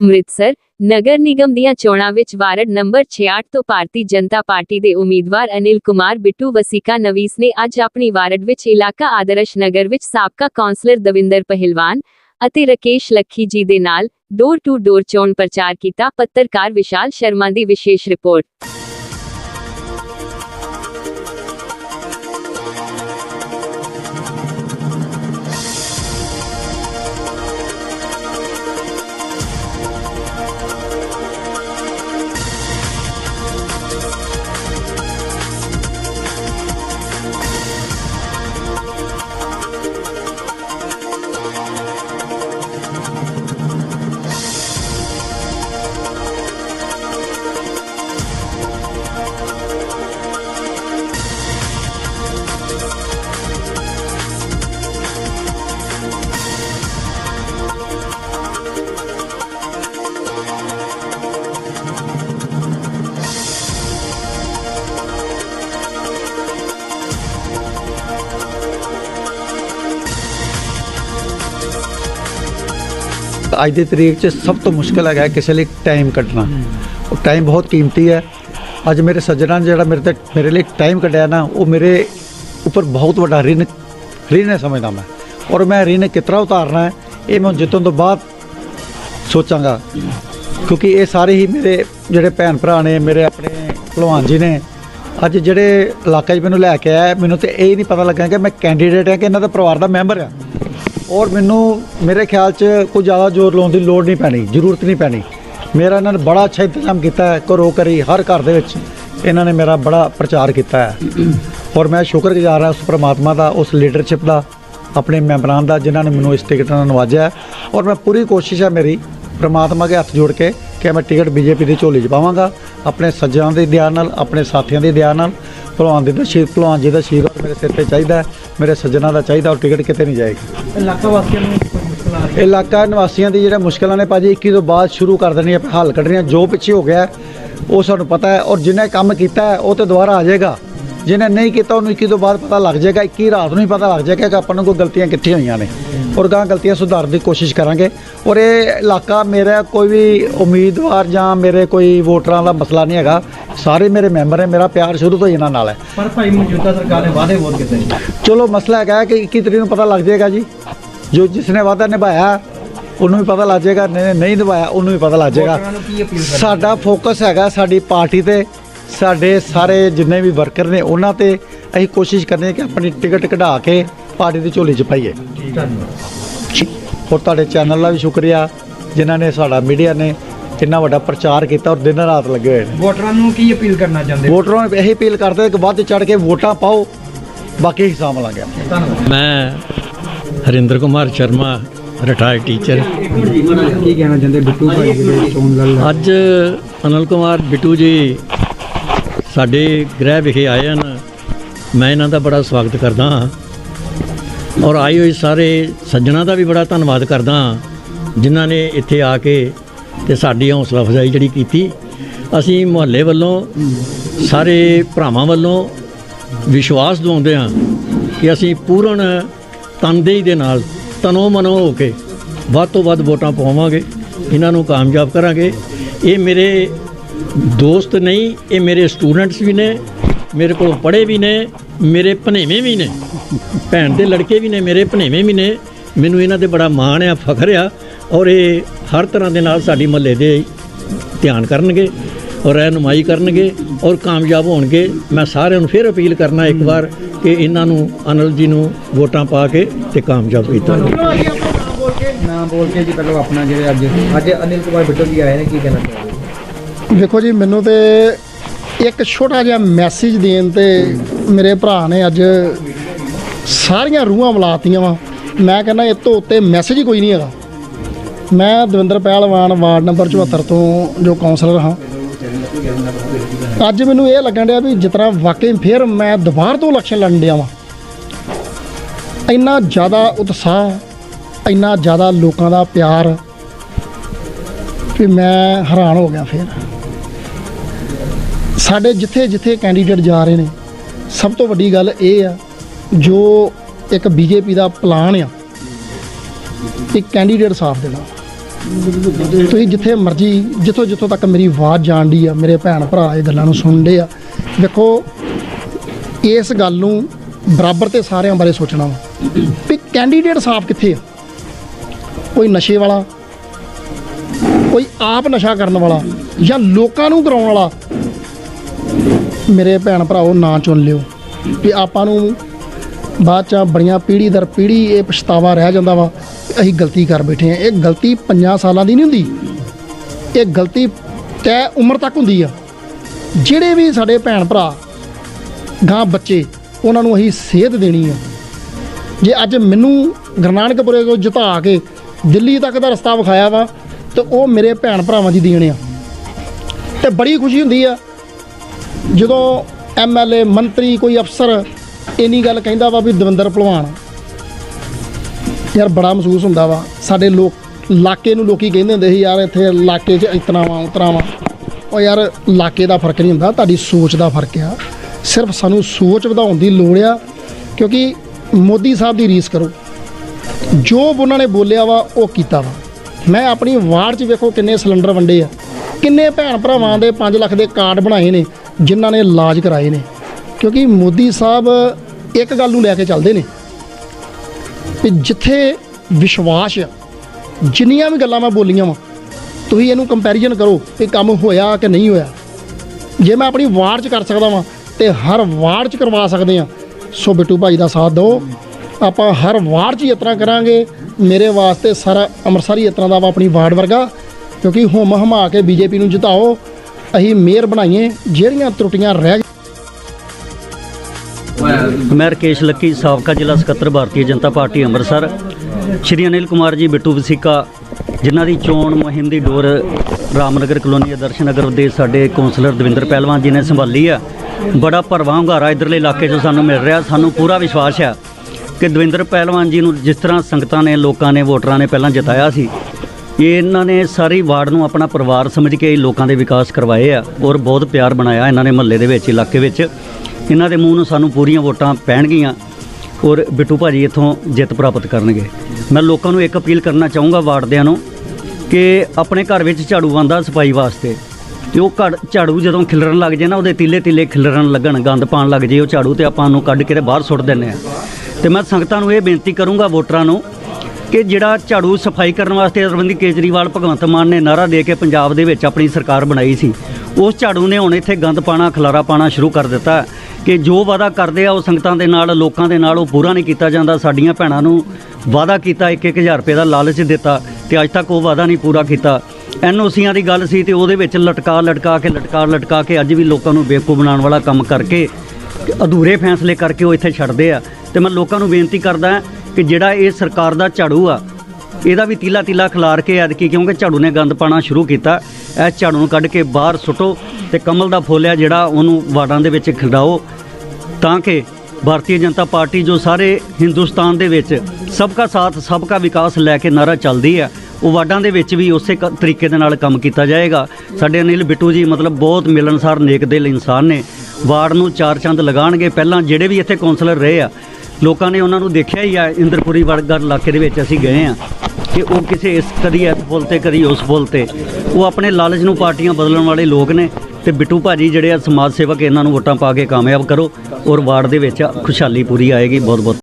ਅੰਮ੍ਰਿਤਸਰ ਨਗਰ ਨਿਗਮ ਦੀਆਂ ਚੋਣਾਂ ਵਿੱਚ ਵਾਰਡ ਨੰਬਰ 66 ਤੋਂ ਭਾਰਤੀ ਜਨਤਾ ਪਾਰਟੀ ਦੇ ਉਮੀਦਵਾਰ ਅਨਿਲ ਕੁਮਾਰ ਬਿੱਟੂ ਵਸੀਕਾ ਨਵੀਸ ਨੇ ਅੱਜ ਆਪਣੀ ਵਾਰਡ ਵਿੱਚ ਇਲਾਕਾ ਆਦਰਸ਼ ਨਗਰ ਵਿੱਚ ਸਾਬਕਾ ਕੌਂਸਲਰ ਦਵਿੰਦਰ ਪਹਿਲਵਾਨ ਅਤੇ ਰਕੇਸ਼ ਲੱਖੀ ਜੀ ਦੇ ਨਾਲ ਡੋਰ ਟੂ ਡੋਰ ਚੋਣ ਪ੍ਰਚਾਰ ਕੀਤਾ। ਪੱਤਰਕਾਰ ਵਿਸ਼ਾਲ ਸ਼ਰਮਾ ਦੀ ਵਿਸ਼ੇਸ਼ ਰਿਪੋਰਟ। ਅੱਜ ਦੀ ਤਰੀਕ 'ਚ ਸਭ ਤੋਂ ਮੁਸ਼ਕਲ ਹੈਗਾ ਕਿਸੇ ਲਈ ਟਾਈਮ ਕੱਢਣਾ। ਉਹ ਟਾਈਮ ਬਹੁਤ ਕੀਮਤੀ ਹੈ। ਅੱਜ ਮੇਰੇ ਸੱਜਣਾ ਨੇ ਜਿਹੜਾ ਮੇਰੇ ਤੇ ਮੇਰੇ ਲਈ ਟਾਈਮ ਕੱਢਿਆ ਨਾ, ਉਹ ਮੇਰੇ ਉੱਪਰ ਬਹੁਤ ਵੱਡਾ ਰਿਣ ਰਿਨ ਹੈ ਸਮਝਦਾ ਮੈਂ। ਔਰ ਮੈਂ ਰਿਣ ਕਿਤਰਾ ਉਤਾਰਨਾ ਹੈ, ਇਹ ਮੈਂ ਜਿੱਤਣ ਤੋਂ ਬਾਅਦ ਸੋਚਾਂਗਾ। ਕਿਉਂਕਿ ਇਹ ਸਾਰੇ ਹੀ ਮੇਰੇ ਜਿਹੜੇ ਭੈਣ ਭਰਾ ਨੇ, ਮੇਰੇ ਆਪਣੇ ਭਲਵਾਨ ਜੀ ਨੇ, ਅੱਜ ਜਿਹੜੇ ਇਲਾਕੇ 'ਚ ਮੈਨੂੰ ਲੈ ਕੇ ਆਇਆ ਮੈਨੂੰ ਤੇ ਇਹ ਨਹੀਂ ਪਤਾ ਲੱਗਾ ਕਿ ਮੈਂ ਕੈਂਡੀਡੇਟ ਹਾਂ ਕਿ ਇਹਨਾਂ ਦਾ ਪਰਿਵਾਰ ਦਾ ਮੈਂਬਰ ਹਾਂ। ਔਰ ਮੈਨੂੰ ਮੇਰੇ ਖਿਆਲ 'ਚ ਕੋਈ ਜ਼ਿਆਦਾ ਜ਼ੋਰ ਲਾਉਣ ਦੀ ਲੋੜ ਨਹੀਂ ਪੈਣੀ, ਜ਼ਰੂਰਤ ਨਹੀਂ ਪੈਣੀ। ਮੇਰਾ ਇਹਨਾਂ ਨੇ ਬੜਾ ਅੱਛਾ ਇੰਤਜ਼ਾਮ ਕੀਤਾ ਹੈ, ਘਰੋ ਘਰੀ ਹਰ ਘਰ ਦੇ ਵਿੱਚ ਇਹਨਾਂ ਨੇ ਮੇਰਾ ਬੜਾ ਪ੍ਰਚਾਰ ਕੀਤਾ ਹੈ। ਔਰ ਮੈਂ ਸ਼ੁਕਰਗੁਜ਼ਾਰ ਹਾਂ ਉਸ ਪ੍ਰਮਾਤਮਾ ਦਾ, ਉਸ ਲੀਡਰਸ਼ਿਪ ਦਾ, ਆਪਣੇ ਮੈਂਬਰਾਂ ਦਾ, ਜਿਨ੍ਹਾਂ ਨੇ ਮੈਨੂੰ ਇਸ ਟਿਕਟ ਨਾਲ ਨਵਾਜਿਆ ਔਰ ਮੈਂ ਪੂਰੀ ਕੋਸ਼ਿਸ਼ ਹੈ ਮੇਰੀ ਪ੍ਰਮਾਤਮਾ ਦੇ ਹੱਥ ਜੋੜ ਕੇ ਕਿ ਮੈਂ ਟਿਕਟ ਬੀਜੇਪੀ ਦੀ ਝੋਲੀ 'ਚ ਪਾਵਾਂਗਾ, ਆਪਣੇ ਸੱਜਣਾਂ ਦੀ ਦਿਆ ਨਾਲ, ਆਪਣੇ ਸਾਥੀਆਂ ਦੀ ਦਿਆ ਨਾਲ। ਭਲਵਾਨ ਦੀ ਸ਼ਹੀਦ ਭਲਵਾਨ ਜੀ ਦਾ ਆਸ਼ੀਰਵਾਦ ਮੇਰੇ ਸਿਰ ਤੇ ਚਾਹੀਦਾ ਮੇਰੇ ਸੱਜਣਾਂ ਦਾ ਚਾਹੀਦਾ ਔਰ ਟਿਕਟ ਕਿਤੇ ਨਹੀਂ ਜਾਏਗੀ। ਇਲਾਕਾ ਵਾਸੀਆਂ ਨੂੰ ਕੋਈ ਮੁਸ਼ਕਲ ਆ ਰਹੀ ਇਲਾਕਾ ਨਿਵਾਸੀਆਂ ਦੀ ਜਿਹੜਾ ਮੁਸ਼ਕਲਾਂ ਨੇ ਭਾਜੀ 21 ਤੋਂ ਬਾਅਦ ਸ਼ੁਰੂ ਕਰ ਦੇਣੀ ਹੈ ਹੱਲ ਕੱਢਣੀਆਂ ਜੋ ਪਿੱਛੇ ਹੋ ਗਿਆ ਉਹ ਸਾਨੂੰ ਪਤਾ ਹੈ ਔਰ ਜਿਹਨੇ ਕੰਮ ਕੀਤਾ ਹੈ ਉਹ ਤੇ ਦੁਬਾਰਾ ਆ ਜਾਏਗਾ। ਜਿਹਨੇ ਨਹੀਂ ਕੀਤਾ ਉਹਨੂੰ 21 ਤੋਂ ਬਾਅਦ ਪਤਾ ਲੱਗ ਜਾਏਗਾ 21 ਰਾਤ ਨੂੰ ਹੀ ਪਤਾ ਲੱਗ ਜਾਏਗਾ ਕਿ ਆਪਾਂ ਨੂੰ ਕੋਈ ਗਲਤੀਆਂ ਕਿੱਥੇ ਹੋਈਆਂ ਨੇ। ਔਰ ਗਾਂ ਗਲਤੀਆਂ ਸੁਧਾਰਨ ਦੀ ਕੋਸ਼ਿਸ਼ ਕਰਾਂਗੇ। ਔਰ ਇਹ ਇਲਾਕਾ ਮੇਰਾ ਕੋਈ ਵੀ ਉਮੀਦਵਾਰ ਜਾਂ ਮੇਰੇ ਕੋਈ ਵੋਟਰਾਂ ਦਾ ਮਸਲਾ ਨਹੀਂ ਹੈਗਾ। ਸਾਰੇ ਮੇਰੇ ਮੈਂਬਰ ਹੈ ਮੇਰਾ ਪਿਆਰ ਸ਼ੁਰੂ ਤੋਂ ਹੀ ਇਹਨਾਂ ਨਾਲ ਹੈ। ਪਰ ਭਾਈ ਮੌਜੂਦਾ ਸਰਕਾਰ ਨੇ ਵਾਅਦੇ ਬਹੁਤ ਕੀਤੇ। ਨੇ ਚਲੋ ਮਸਲਾ ਹੈਗਾ ਕਿ 21 ਤਰੀਕ ਨੂੰ ਪਤਾ ਲੱਗ ਜਾਏਗਾ ਜੀ। ਜੋ ਜਿਸ ਨੇ ਵਾਅਦਾ ਨਿਭਾਇਆ ਉਹਨੂੰ ਵੀ ਪਤਾ ਲੱਗ ਜਾਏਗਾ ਨਹੀਂ ਨਿਭਾਇਆ ਉਹਨੂੰ ਵੀ ਪਤਾ ਲੱਗ ਜਾਏਗਾ। ਨੂੰ ਸਾਡਾ ਫੋਕਸ ਹੈਗਾ ਸਾਡੀ ਪਾਰਟੀ ਤੇ। ਸਾਡੇ ਸਾਰੇ ਜਿੰਨੇ ਵੀ ਵਰਕਰ ਨੇ ਉਹਨਾਂ ਤੇ ਅਸੀਂ ਕੋਸ਼ਿਸ਼ ਕਰਨੀ ਹੈ ਕਿ ਆਪਣੀ ਟਿਕਟ ਕਢਾ ਕੇ ਪਾਰਟੀ ਦੀ ਝੋਲੀ 'ਚ ਪਾਈਏ। ਧੰਨਵਾਦ ਹੋਰ ਤੁਹਾਡੇ ਚੈਨਲ ਦਾ ਵੀ ਸ਼ੁਕਰੀਆ ਜਿਨ੍ਹਾਂ ਨੇ ਸਾਡਾ ਮੀਡੀਆ ਨੇ ਇੰਨਾ ਵੱਡਾ ਪ੍ਰਚਾਰ ਕੀਤਾ ਔਰ ਦਿਨ ਰਾਤ ਲੱਗੇ ਹੋਏ ਨੇ। ਵੋਟਰਾਂ ਨੂੰ ਕੀ ਅਪੀਲ ਕਰਨਾ ਚਾਹੁੰਦੇ ਹੋ? ਵੋਟਰਾਂ ਨੂੰ ਇਹੀ ਅਪੀਲ ਕਰਦੇ ਕਿ ਵੱਧ ਚੜ ਕੇ ਵੋਟਾਂ ਪਾਓ ਬਾਕੀ ਹਿਸਾਬ ਲਾਂਗੇ ਧੰਨਵਾਦ। ਮੈਂ ਹਰਿੰਦਰ ਕੁਮਾਰ ਸ਼ਰਮਾ ਰਿਟਾਇਰਡ ਟੀਚਰ ਕੀ ਕਹਿਣਾ ਚਾਹੁੰਦੇ ਬਿੱਟੂ ਭਾਈ ਚੋਣ ਲੜ ਅੱਜ ਅਨਲ ਕੁਮਾਰ ਬਿੱਟੂ ਜੀ ਸਾਡੇ ਗ੍ਰਹਿ ਵਿਖੇ ਆਏ ਹਨ। ਮੈਂ ਇਹਨਾਂ ਦਾ ਬੜਾ ਸਵਾਗਤ ਕਰਦਾ ਹਾਂ। ਔਰ ਆਏ ਹੋਏ ਸਾਰੇ ਸੱਜਣਾ ਦਾ ਵੀ ਬੜਾ ਧੰਨਵਾਦ ਕਰਦਾ ਹਾਂ, ਜਿਨ੍ਹਾਂ ਨੇ ਇੱਥੇ ਆ ਕੇ ਤੇ ਸਾਡੀ ਹੌਸਲਾ ਅਫਜ਼ਾਈ ਜਿਹੜੀ ਕੀਤੀ। ਅਸੀਂ ਮੁਹੱਲੇ ਵੱਲੋਂ, ਸਾਰੇ ਭਰਾਵਾਂ ਵੱਲੋਂ ਵਿਸ਼ਵਾਸ ਦਿਵਾਉਂਦੇ ਹਾਂ ਕਿ ਅਸੀਂ ਪੂਰਨ ਤਨਦੇਹੀ ਦੇ ਨਾਲ ਤਨੋ ਮਨੋ ਹੋ ਕੇ ਵੱਧ ਤੋਂ ਵੱਧ ਵੋਟਾਂ ਪਾਵਾਂਗੇ, ਇਹਨਾਂ ਨੂੰ ਕਾਮਯਾਬ ਕਰਾਂਗੇ। ਇਹ ਮੇਰੇ ਦੋਸਤ ਨਹੀਂ, ਇਹ ਮੇਰੇ ਸਟੂਡੈਂਟਸ ਵੀ ਨੇ, ਮੇਰੇ ਕੋਲ ਪੜ੍ਹੇ ਵੀ ਨੇ, ਮੇਰੇ ਭਨੇਵੇਂ ਵੀ ਨੇ, ਭੈਣ ਦੇ ਲੜਕੇ ਵੀ ਨੇ, ਮੇਰੇ ਭਨੇਵੇਂ ਵੀ ਨੇ। ਮੈਨੂੰ ਇਹਨਾਂ ਤੇ ਬੜਾ ਮਾਣ ਆ, ਫਖਰ ਆ ਔਰ ਇਹ ਹਰ ਤਰ੍ਹਾਂ ਦੇ ਨਾਲ ਸਾਡੀ ਮਹੱਲੇ ਦੇ ਧਿਆਨ ਕਰਨਗੇ ਔਰ ਰਹਿਨੁਮਾਈ ਕਰਨਗੇ ਔਰ ਕਾਮਯਾਬ ਹੋਣਗੇ। ਮੈਂ ਸਾਰਿਆਂ ਨੂੰ ਫਿਰ ਅਪੀਲ ਕਰਨਾ ਇੱਕ ਵਾਰ ਕਿ ਇਹਨਾਂ ਨੂੰ, ਅਨਲ ਜੀ ਨੂੰ ਵੋਟਾਂ ਪਾ ਕੇ ਤੇ ਕਾਮਯਾਬ ਕੀਤਾ ਨਾਮ ਬੋਲ ਕੇ ਜੀ, ਪਹਿਲਾਂ ਆਪਣਾ ਜਿਹੜੇ ਅੱਜ ਅੱਜ ਅਨਿਲ ਕੁਮਾਰ ਬਿੱਟੂ ਜੀ ਆਏ ਨੇ, ਕੀ ਕਹਿਣਾ ਚਾਹੁੰਦੇ ਵੇਖੋ ਜੀ, ਮੈਨੂੰ ਤੇ ਇੱਕ ਛੋਟਾ ਜਿਹਾ ਮੈਸੇਜ ਦੇਣ ਤੇ ਮੇਰੇ ਭਰਾ ਨੇ ਅੱਜ ਸਾਰੀਆਂ ਰੂਹਾਂ ਮਿਲਾਤੀਆਂ ਵਾ। ਮੈਂ ਕਹਿੰਦਾ, ਇਹ ਤੋਂ ਉੱਤੇ ਮੈਸੇਜ ਹੀ ਕੋਈ ਨਹੀਂ ਹੈਗਾ। ਮੈਂ ਦਵਿੰਦਰ ਪਹਿਲਵਾਨ ਵਾਰਡ ਨੰਬਰ 74 ਤੋਂ ਜੋ ਕਾਉਂਸਲਰ ਹਾਂ। ਅੱਜ ਮੈਨੂੰ ਇਹ ਲੱਗਣ ਡਿਆ ਵੀ ਜਿਤਨਾ ਵਾਕਈ ਫਿਰ ਮੈਂ ਦੁਬਾਰ ਤੋਂ ਇਲੈਕਸ਼ਨ ਲੜਨ ਡਿਆ ਵਾਂ। ਇੰਨਾ ਜ਼ਿਆਦਾ ਉਤਸ਼ਾਹ, ਇੰਨਾ ਜ਼ਿਆਦਾ ਲੋਕਾਂ ਦਾ ਪਿਆਰ ਕਿ ਮੈਂ ਹੈਰਾਨ ਹੋ ਗਿਆ ਫਿਰ। ਸਾਡੇ ਜਿੱਥੇ ਜਿੱਥੇ ਕੈਂਡੀਡੇਟ ਜਾ ਰਹੇ ਨੇ, ਸਭ ਤੋਂ ਵੱਡੀ ਗੱਲ ਇਹ ਆ, ਜੋ ਇੱਕ ਬੀਜੇਪੀ ਦਾ ਪਲਾਨ ਆ ਕਿ ਕੈਂਡੀਡੇਟ ਸਾਫ਼ ਦੇਣਾ। ਤੁਸੀਂ ਜਿੱਥੇ ਮਰਜ਼ੀ, ਜਿੱਥੋਂ ਜਿੱਥੋਂ ਤੱਕ ਮੇਰੀ ਆਵਾਜ਼ ਜਾਣਦੀ ਆ, ਮੇਰੇ ਭੈਣ ਭਰਾ ਇਹ ਗੱਲਾਂ ਨੂੰ ਸੁਣਦੇ ਆ ਦੇਖੋ ਇਸ ਗੱਲ ਨੂੰ ਬਰਾਬਰ ਤੇ ਸਾਰਿਆਂ ਬਾਰੇ ਸੋਚਣਾ ਵਾ, ਵੀ ਕੈਂਡੀਡੇਟ ਸਾਫ਼ ਕਿੱਥੇ ਆ? ਕੋਈ ਨਸ਼ੇ ਵਾਲਾ, ਕੋਈ ਆਪ ਨਸ਼ਾ ਕਰਨ ਵਾਲਾ ਜਾਂ ਲੋਕਾਂ ਨੂੰ ਕਰਾਉਣ ਵਾਲਾ ਮੇਰੇ ਭੈਣ ਭਰਾਓ, ਨਾ ਚੁਣ ਲਿਓ ਵੀ ਆਪਾਂ ਨੂੰ ਬਾਅਦ ਚ ਬੜੀਆਂ ਪੀੜ੍ਹੀ ਦਰ ਪੀੜ੍ਹੀ ਇਹ ਪਛਤਾਵਾ ਰਹਿ ਜਾਂਦਾ ਵਾ ਅਸੀਂ ਗਲਤੀ ਕਰ ਬੈਠੇ ਆ ਇਹ ਗਲਤੀ 5 ਸਾਲਾਂ ਦੀ ਨਹੀਂ ਹੁੰਦੀ। ਇਹ ਗਲਤੀ ਤੈ ਉਮਰ ਤੱਕ ਹੁੰਦੀ ਆ। ਜਿਹੜੇ ਵੀ ਸਾਡੇ ਭੈਣ ਭਰਾ ਗਾਂ ਬੱਚੇ, ਉਹਨਾਂ ਨੂੰ ਅਸੀਂ ਸੇਧ ਦੇਣੀ ਆ। ਜੇ ਅੱਜ ਮੈਨੂੰ ਗੁਰੂ ਨਾਨਕਪੁਰੇ ਤੋਂ ਜਿਤਾ ਕੇ ਦਿੱਲੀ ਤੱਕ ਦਾ ਰਸਤਾ ਵਿਖਾਇਆ ਵਾ, ਤੇ ਉਹ ਮੇਰੇ ਭੈਣ ਭਰਾਵਾਂ ਦੀ ਦੇਣ ਆ। ਤੇ ਬੜੀ ਖੁਸ਼ੀ ਹੁੰਦੀ ਆ ਜਦੋਂ ਐਮਐਲਏ ਮੰਤਰੀ ਕੋਈ ਅਫਸਰ ਇੰਨੀ ਗੱਲ ਕਹਿੰਦਾ ਵਾ ਵੀ ਦਵਿੰਦਰ ਭਲਵਾਨ, ਯਾਰ ਬੜਾ ਮਹਿਸੂਸ ਹੁੰਦਾ ਵਾ। ਸਾਡੇ ਲੋਕ, ਇਲਾਕੇ ਨੂੰ ਲੋਕੀ ਕਹਿੰਦੇ ਹੁੰਦੇ ਸੀ, ਯਾਰ ਇੱਥੇ ਇਲਾਕੇ 'ਚ ਇਤਨਾ ਵਾ ਉਤਰਾ ਵਾ। ਉਹ ਯਾਰ ਇਲਾਕੇ ਦਾ ਫ਼ਰਕ ਨਹੀਂ ਹੁੰਦਾ, ਤੁਹਾਡੀ ਸੋਚ ਦਾ ਫ਼ਰਕ ਆ। ਸਿਰਫ ਸਾਨੂੰ ਸੋਚ ਵਧਾਉਣ ਦੀ ਲੋੜ ਆ, ਕਿਉਂਕਿ ਮੋਦੀ ਸਾਹਿਬ ਦੀ ਰੀਸ ਕਰੋ। ਜੋ ਉਹਨਾਂ ਨੇ ਬੋਲਿਆ ਵਾ, ਉਹ ਕੀਤਾ ਵਾ। ਮੈਂ ਆਪਣੀ ਵਾਰਡ 'ਚ ਵੇਖੋ ਕਿੰਨੇ ਸਿਲੰਡਰ ਵੰਡੇ ਆ। ਕਿੰਨੇ ਭੈਣ ਭਰਾਵਾਂ ਦੇ 5 ਲੱਖ ਦੇ ਕਾਰਡ ਬਣਾਏ ਨੇ। ਜਿਨ੍ਹਾਂ ਨੇ ਇਲਾਜ ਕਰਾਏ ਨੇ। ਕਿਉਂਕਿ ਮੋਦੀ ਸਾਹਿਬ ਇੱਕ ਗੱਲ ਨੂੰ ਲੈ ਕੇ ਚੱਲਦੇ ਨੇ ਕਿ ਜਿੱਥੇ ਵਿਸ਼ਵਾਸ ਆ, ਜਿੰਨੀਆਂ ਵੀ ਗੱਲਾਂ ਮੈਂ ਬੋਲੀਆਂ ਵਾ, ਤੁਸੀਂ ਇਹਨੂੰ ਕੰਪੈਰੀਜ਼ਨ ਕਰੋ ਕਿ ਕੰਮ ਹੋਇਆ ਕਿ ਨਹੀਂ ਹੋਇਆ। ਜੇ ਮੈਂ ਆਪਣੀ ਵਾਰਡ 'ਚ ਕਰ ਸਕਦਾ ਵਾਂ ਤੇ ਹਰ ਵਾਰਡ 'ਚ ਕਰਵਾ ਸਕਦੇ ਆ ਸੋ ਬਿੱਟੂ ਭਾਈ ਦਾ ਸਾਥ ਦਿਓ। ਆਪਾਂ ਹਰ ਵਾਰਡ 'ਚ ਹੀ ਕਰਾਂਗੇ। ਮੇਰੇ ਵਾਸਤੇ ਸਾਰਾ ਅੰਮ੍ਰਿਤਸਰ ਹੀ ਇਸ ਦਾ ਵਾ ਆਪਣੀ ਵਾਰਡ ਵਰਗਾ। ਕਿਉਂਕਿ ਹੁਮ ਹਮਾ ਕੇ ਬੀਜੇਪੀ ਨੂੰ ਜਿਤਾਓ ਅਸੀਂ ਮੇਅਰ ਬਣਾਈਏ, ਜਿਹੜੀਆਂ ਤਰੁੱਟੀਆਂ ਰਹਿ ਮੈਂ ਰਕੇਸ਼ ਲੱਕੀ, ਸਾਬਕਾ ਜ਼ਿਲ੍ਹਾ ਸਕੱਤਰ ਭਾਰਤੀ ਜਨਤਾ ਪਾਰਟੀ ਅੰਮ੍ਰਿਤਸਰ। ਸ਼੍ਰੀ ਅਨਿਲ ਕੁਮਾਰ ਜੀ, ਬਿੱਟੂ ਵਸੀਕਾ, ਜਿਨ੍ਹਾਂ ਦੀ ਚੋਣ ਮੁਹਿੰਮ ਦੀ ਡੋਰ ਰਾਮਨਗਰ ਕਲੋਨੀ ਆਦਰਸ਼ ਨਗਰ ਦੇ ਸਾਡੇ ਕੌਂਸਲਰ ਦਵਿੰਦਰ ਪਹਿਲਵਾਨ ਜੀ ਨੇ ਸੰਭਾਲੀ ਆ। ਬੜਾ ਭਰਵਾਂ ਹੁੰਗਾਰਾ ਇਧਰਲੇ ਇਲਾਕੇ 'ਚੋਂ ਸਾਨੂੰ ਮਿਲ ਰਿਹਾ, ਸਾਨੂੰ ਪੂਰਾ ਵਿਸ਼ਵਾਸ ਆ ਕਿ ਦਵਿੰਦਰ ਪਹਿਲਵਾਨ ਜੀ ਨੂੰ ਜਿਸ ਤਰ੍ਹਾਂ ਸੰਗਤਾਂ ਨੇ, ਲੋਕਾਂ ਨੇ, ਵੋਟਰਾਂ ਨੇ ਪਹਿਲਾਂ ਜਿਤਾਇਆ ਸੀ ਇਹਨਾਂ ਨੇ ਸਾਰੀ ਵਾਰਡ ਨੂੰ ਆਪਣਾ ਪਰਿਵਾਰ ਸਮਝ ਕੇ ਲੋਕਾਂ ਦੇ ਵਿਕਾਸ ਕਰਵਾਏ ਆ ਔਰ ਬਹੁਤ ਪਿਆਰ ਬਣਾਇਆ ਇਹਨਾਂ ਨੇ ਮਹੱਲੇ ਦੇ ਵਿੱਚ, ਇਲਾਕੇ ਵਿੱਚ। ਇਹਨਾਂ ਦੇ ਮੂੰਹ ਨੂੰ ਸਾਨੂੰ ਪੂਰੀਆਂ ਵੋਟਾਂ ਪੈਣਗੀਆਂ ਔਰ ਬਿੱਟੂ ਭਾਜੀ ਇੱਥੋਂ ਜਿੱਤ ਪ੍ਰਾਪਤ ਕਰਨਗੇ। ਮੈਂ ਲੋਕਾਂ ਨੂੰ ਇੱਕ ਅਪੀਲ ਕਰਨਾ ਚਾਹੂੰਗਾ ਵਾਰਡਿਆਂ ਨੂੰ ਕਿ ਆਪਣੇ ਘਰ ਵਿੱਚ ਝਾੜੂ ਆਂਦਾ ਸਫ਼ਾਈ ਵਾਸਤੇ। ਤੇ ਉਹ ਘੜ ਝਾੜੂ ਜਦੋਂ ਖਿਲਰਨ ਲੱਗ ਜੇ ਨਾ, ਉਹਦੇ ਤੀਲੇ ਤੀਲੇ ਖਿਲਰਨ ਲੱਗਣ, ਗੰਦ ਪਾਣ ਲੱਗ ਜੇ ਉਹ ਝਾੜੂ ਤੇ ਆਪਾਂ ਉਹਨੂੰ ਕੱਢ ਕੇ ਤੇ ਬਾਹਰ ਸੁੱਟ ਦਿੰਨੇ ਆ। ਤੇ ਮੈਂ ਸੰਗਤਾਂ ਨੂੰ ਇਹ ਬੇਨਤੀ ਕਰੂੰਗਾ ਵੋਟਰਾਂ ਨੂੰ ਕਿ ਜਿਹੜਾ ਝਾੜੂ ਸਫ਼ਾਈ ਕਰਨ ਵਾਸਤੇ ਅਰਵਿੰਦ ਕੇਜਰੀਵਾਲ, ਭਗਵੰਤ ਮਾਨ ਨੇ ਨਾਰਾ ਦੇ ਕੇ ਪੰਜਾਬ ਦੇ ਵਿੱਚ ਆਪਣੀ ਸਰਕਾਰ ਬਣਾਈ ਸੀ। ਉਸ ਝਾੜੂ ਨੇ ਹੁਣ ਇੱਥੇ ਗੰਦ ਪਾਣਾ, ਖਲਾਰਾ ਪਾਣਾ ਸ਼ੁਰੂ ਕਰ ਦਿੱਤਾ ਕਿ ਜੋ ਵਾਅਦਾ ਕਰਦੇ ਆ, ਉਹ ਸੰਗਤਾਂ ਦੇ ਨਾਲ, ਲੋਕਾਂ ਦੇ ਨਾਲ, ਉਹ ਪੂਰਾ ਨਹੀਂ ਕੀਤਾ ਜਾਂਦਾ। ਸਾਡੀਆਂ ਭੈਣਾਂ ਨੂੰ ਵਾਅਦਾ ਕੀਤਾ 1-1000 ਰੁਪਏ ਦਾ ਲਾਲਚ ਦਿੱਤਾ ਤੇ ਅੱਜ ਤੱਕ ਉਹ ਵਾਅਦਾ ਨਹੀਂ ਪੂਰਾ ਕੀਤਾ। ਐਨਓਸੀਆਂ ਦੀ ਗੱਲ ਸੀ ਤੇ ਉਹਦੇ ਵਿੱਚ ਲਟਕਾ ਲਟਕਾ ਕੇ, ਲਟਕਾ ਲਟਕਾ ਕੇ ਅੱਜ ਵੀ ਲੋਕਾਂ ਨੂੰ ਬੇਵਕੂਫ ਬਣਾਉਣ ਵਾਲਾ ਕੰਮ ਕਰਕੇ ਅਧੂਰੇ ਫੈਸਲੇ ਕਰਕੇ ਉਹ ਇੱਥੇ ਛੱਡਦੇ ਆ। ਤੇ ਮੈਂ ਲੋਕਾਂ ਨੂੰ ਬੇਨਤੀ ਕਰਦਾ ਕਿ ਜਿਹੜਾ ਇਹ ਸਰਕਾਰ ਦਾ ਝਾੜੂ ਆ, ਇਹਦਾ ਵੀ ਤੀਲਾ ਤੀਲਾ ਖਿਲਾਰ ਕੇ ਐਤਕੀ ਕਿਉਂਕਿ ਝਾੜੂ ਨੇ ਗੰਦ ਪਾਣਾ ਸ਼ੁਰੂ ਕੀਤਾ, ਇਹ ਝਾੜੂ ਨੂੰ ਕੱਢ ਕੇ ਬਾਹਰ ਸੁੱਟੋ ਤੇ ਕਮਲ ਦਾ ਫੁੱਲ ਆ ਜਿਹੜਾ ਉਹਨੂੰ ਵਾਰਡਾਂ ਦੇ ਵਿੱਚ ਖਿਡਾਓ ਤਾਂ ਕਿ ਭਾਰਤੀ ਜਨਤਾ ਪਾਰਟੀ ਜੋ ਸਾਰੇ ਹਿੰਦੁਸਤਾਨ ਦੇ ਵਿੱਚ ਸਭ ਸਬਕਾ ਸਾਥ ਸਭ ਸਬਕਾ ਵਿਕਾਸ ਲੈ ਕੇ ਨਾਰਾ ਚੱਲਦੀ ਹੈ ਉਹ ਵਾਰਡਾਂ ਦੇ ਵਿੱਚ ਵੀ ਉਸੇ ਕ- ਤਰੀਕੇ ਦੇ ਨਾਲ ਕੰਮ ਕੀਤਾ ਜਾਏਗਾ। ਸਾਡੇ ਅਨਿਲ ਬਿੱਟੂ ਜੀ ਮਤਲਬ ਬਹੁਤ ਮਿਲਣਸਾਰ ਨੇਕ ਦਿਲ ਇਨਸਾਨ ਨੇ। ਵਾਰਡ ਨੂੰ ਚਾਰ ਚੰਦ ਲਗਾਣਗੇ। ਪਹਿਲਾਂ ਜਿਹੜੇ ਵੀ ਇੱਥੇ ਕੌਂਸਲਰ ਰਹੇ ਆ, ਲੋਕਾਂ ਨੇ ਉਹਨਾਂ ਨੂੰ ਦੇਖਿਆ ਹੀ ਆ, ਇੰਦਰਪੁਰੀ ਵਰਗਾ ਇਲਾਕੇ ਦੇ ਵਿੱਚ ਅਸੀਂ ਗਏ ਆ ਕਿ ਉਹ ਕਿਸੇ ਇਸ ਕਦੀ ਇਸ ਪੁੱਲ ਤੇ, ਕਦੀ ਉਸ ਪੁੱਲ ਤੇ। ਉਹ ਆਪਣੇ ਲਾਲਚ ਨੂੰ ਪਾਰਟੀਆਂ ਬਦਲਣ ਵਾਲੇ ਲੋਕ ਨੇ ਤੇ ਬਿੱਟੂ ਭਾਜੀ ਜਿਹੜੇ ਆ ਸਮਾਜ ਸੇਵਕ, ਇਹਨਾਂ ਨੂੰ ਵੋਟਾਂ ਪਾ ਕੇ ਕਾਮਯਾਬ ਕਰੋ ਔਰ ਵਾਰਡ ਦੇ ਵਿੱਚ ਖੁਸ਼ਹਾਲੀ ਪੂਰੀ ਆਏਗੀ। ਬਹੁਤ ਬਹੁਤ